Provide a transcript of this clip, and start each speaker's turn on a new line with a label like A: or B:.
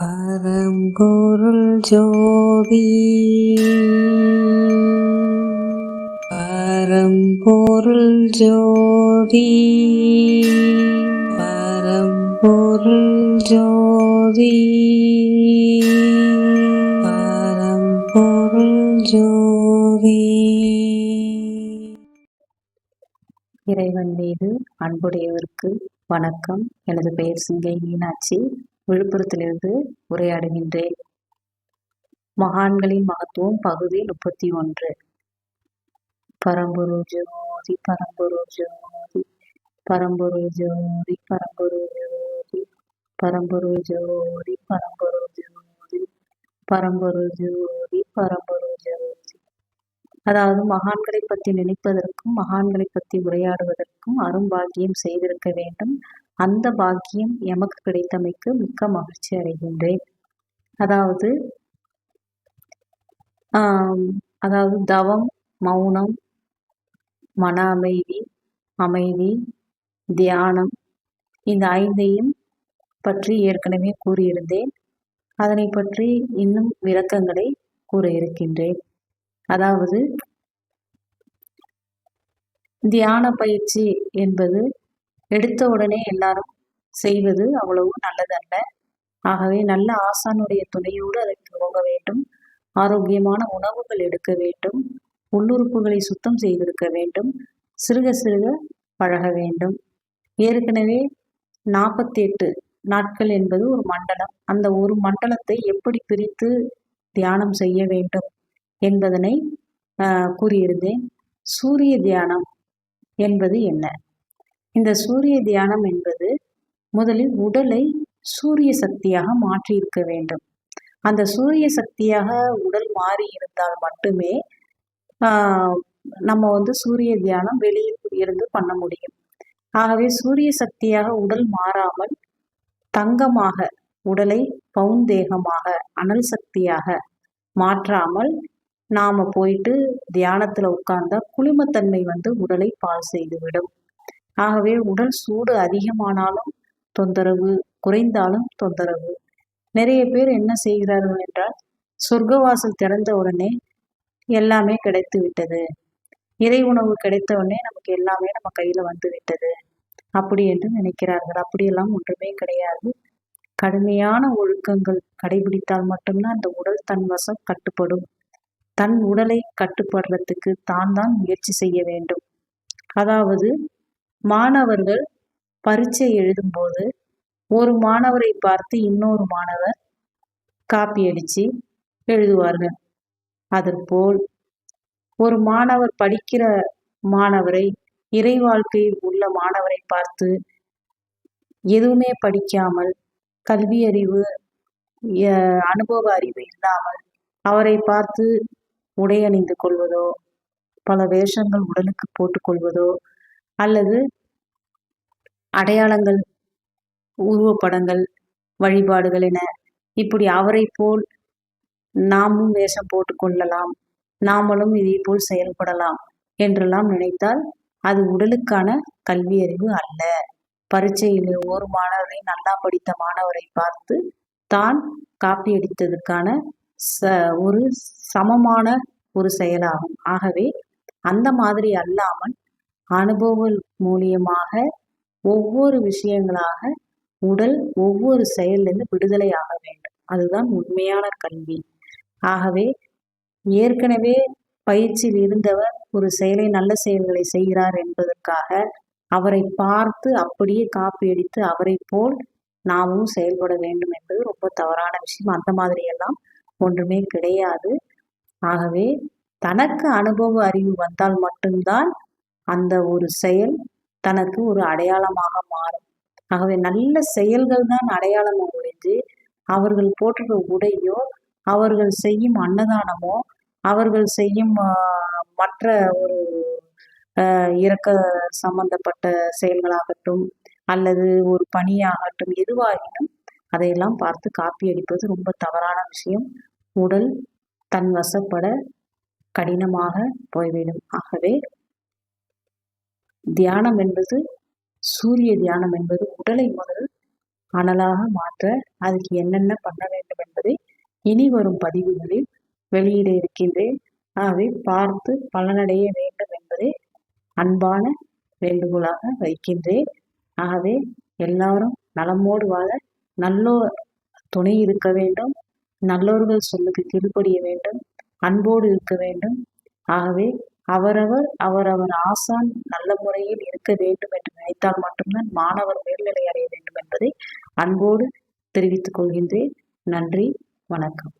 A: பரம்பொருள் ஜோதி. பரம்பொருள் ஜோதி. பரம்பொருள் ஜோதி. பரம்பொருள் ஜோதி.
B: இறைவன் மீது அன்புடையவருக்கு வணக்கம். எனது பெயர் சிங்கை மீனாட்சி. விழுப்புரத்திலிருந்து உரையாடுகின்றேன் மகான்களின் மகத்துவம் பகுதி முப்பத்தி ஒன்று பரம்பொரு ஜோதி பரம்பொரு ஜோதி பரம்பொரு ஜோதி பரம்பொரு ஜோதி பரம்பொரு ஜோதி பரம்பொரு ஜோதி பரம்பொரு ஜோதி பரம்பொரு ஜோதி. அதாவது மகான்களை பற்றி நினைப்பதற்கும் மகான்களை பற்றி உரையாடுவதற்கும் அரும்பாக்கியம் செய்திருக்க வேண்டும். அந்த பாக்கியம் எமக்கு கிடைத்தமைக்கு மிக்க மகிழ்ச்சி அடைகின்றேன். அதாவது அதாவது தவம் மௌனம் மன அமைதி அமைதி தியானம் இந்த ஐந்தையும் பற்றி ஏற்கனவே கூறியிருந்தேன். அதனை பற்றி இன்னும் விளக்கங்களை கூற இருக்கின்றேன். அதாவது தியான பயிற்சி என்பது எடுத்த உடனே எல்லாரும் செய்வது அவ்வளவு நல்லதல்ல. ஆகவே நல்ல ஆசானுடைய துணையோடு அதை துவங்க வேண்டும். ஆரோக்கியமான உணவுகள் எடுக்க வேண்டும். உள்ளுறுப்புகளை சுத்தம் செய்திருக்க வேண்டும். சிறுக சிறுக பழக வேண்டும். ஏற்கனவே நாற்பத்தி எட்டு நாட்கள் என்பது ஒரு மண்டலம். அந்த ஒரு மண்டலத்தை எப்படி பிரித்து தியானம் செய்ய வேண்டும் என்பதனை கூறியிருந்தேன். சூரிய தியானம் என்பது என்ன? இந்த சூரிய தியானம் என்பது முதலில் உடலை சூரிய சக்தியாக மாற்றி இருக்க வேண்டும். அந்த சூரிய சக்தியாக உடல் மாறி இருந்தால் மட்டுமே நம்ம வந்து சூரிய தியானம் வெளியில் இருந்து பண்ண முடியும். ஆகவே சூரிய சக்தியாக உடல் மாறாமல் தங்கமாக உடலை பவுந்தேகமாக அனல் சக்தியாக மாற்றாமல் நாம போயிட்டு தியானத்துல உட்கார்ந்தா குளிமத்தன்மை வந்து உடலை பால் செய்துவிடும். ஆகவே உடல் சூடு அதிகமானாலும் தொந்தரவு குறைந்தாலும் தொந்தரவு. நிறைய பேர் என்ன செய்கிறார்கள் என்றால் சொர்க்கவாசல் திறந்த உடனே எல்லாமே கிடைத்து விட்டது. இறை உணவு கிடைத்த உடனே நமக்கு எல்லாமே நம்ம கையில வந்து விட்டது. அப்படி என்று நினைக்கிறார்கள். அப்படியெல்லாம் ஒன்றுமே கிடையாது. கடுமையான ஒழுக்கங்கள் கடைபிடித்தால் மட்டும்தான் அந்த உடல் தன் வசம் கட்டுப்படும். தன் உடலை கட்டுப்படுறதுக்கு தான் தான் முயற்சி செய்ய வேண்டும். அதாவது மாணவர்கள் பரீட்சை எழுதும்போது ஒரு மாணவரை பார்த்து இன்னொரு மாணவர் காப்பி அடித்து எழுதுவார்கள். அதற்போல் ஒரு மாணவர் படிக்கிற மாணவரை இறை வாழ்க்கையில் உள்ள மாணவரை பார்த்து எதுவுமே படிக்காமல் கல்வி அறிவு அனுபவ அறிவு இல்லாமல் அவரை பார்த்து உடை அணிந்து கொள்வதோ பல வேஷங்கள் உடலுக்கு போட்டுக்கொள்வதோ அல்லது அடையாளங்கள் உருவப்படங்கள் வழிபாடுகள் என இப்படி அவரை போல் நாமும் வேஷம் போட்டுக்கொள்ளலாம் நாமளும் இதே போல் செயல்படலாம் என்றெல்லாம் நினைத்தால் அது உடலுக்கான கல்வி அறிவு அல்ல. பரீட்சையில் ஒரு மாணவரை நல்லா படித்த மாணவரை பார்த்து தான் காப்பி அடித்ததுக்கான ச ஒரு சமமான ஒரு செயலாகும். ஆகவே அந்த மாதிரி அல்லாமல் அனுபவ மூலியமாக ஒவ்வொரு விஷயங்களாக உடல் ஒவ்வொரு செயலிலிருந்து விடுதலை ஆக வேண்டும். அதுதான் உண்மையான கல்வி. ஆகவே ஏற்கனவே பயிற்சியில் இருந்தவர் ஒரு செயலை நல்ல செயல்களை செய்கிறார் என்பதற்காக அவரை பார்த்து அப்படியே காப்பி அடித்து அவரை போல் நாமும் செயல்பட வேண்டும் என்பது ரொம்ப தவறான விஷயம். அந்த மாதிரியெல்லாம் ஒன்றுமே கிடையாது. ஆகவே தனக்கு அனுபவ அறிவு வந்தால் மட்டும்தான் அந்த ஒரு செயல் தனக்கு ஒரு அடையாளமாக மாறும். ஆகவே நல்ல செயல்கள் தான் அடையாளம் ஒழிஞ்சு அவர்கள் போட்டுற உடையோ அவர்கள் செய்யும் அன்னதானமோ அவர்கள் செய்யும் மற்ற ஒரு இறக்க சம்பந்தப்பட்ட செயல்களாகட்டும் அல்லது ஒரு பணியாகட்டும் எதுவாகினும் அதையெல்லாம் பார்த்து காப்பி அடிப்பது ரொம்ப தவறான விஷயம். உடல் தன் வசப்பட கடினமாக போய்விடும். ஆகவே தியானம் என்பது சூரிய தியானம் என்பது உடலை முதல் அனலாக மாற்ற அதுக்கு என்னென்ன பண்ண வேண்டும் என்பதை இனி வரும் பதிவுகளில் வெளியிட இருக்கின்றேன். ஆகவே பார்த்து பலனடைய வேண்டும் என்பதை அன்பான வேண்டுகோளாக வைக்கின்றேன். ஆகவே எல்லாரும் நலமோடு வாழ நல்லோர் துணை இருக்க வேண்டும். நல்லோர்கள் சொல்லுக்கு கீழ்ப்படிய வேண்டும். அன்போடு இருக்க வேண்டும். ஆகவே அவரவர் அவரவர் ஆசான் நல்ல முறையில் இருக்க வேண்டும் என்று நினைத்தால் மட்டும்தான் மாணவர் மேல்நிலை அடைய வேண்டும் என்பதை அன்போடு தெரிவித்துக் கொள்கின்றேன். நன்றி வணக்கம்.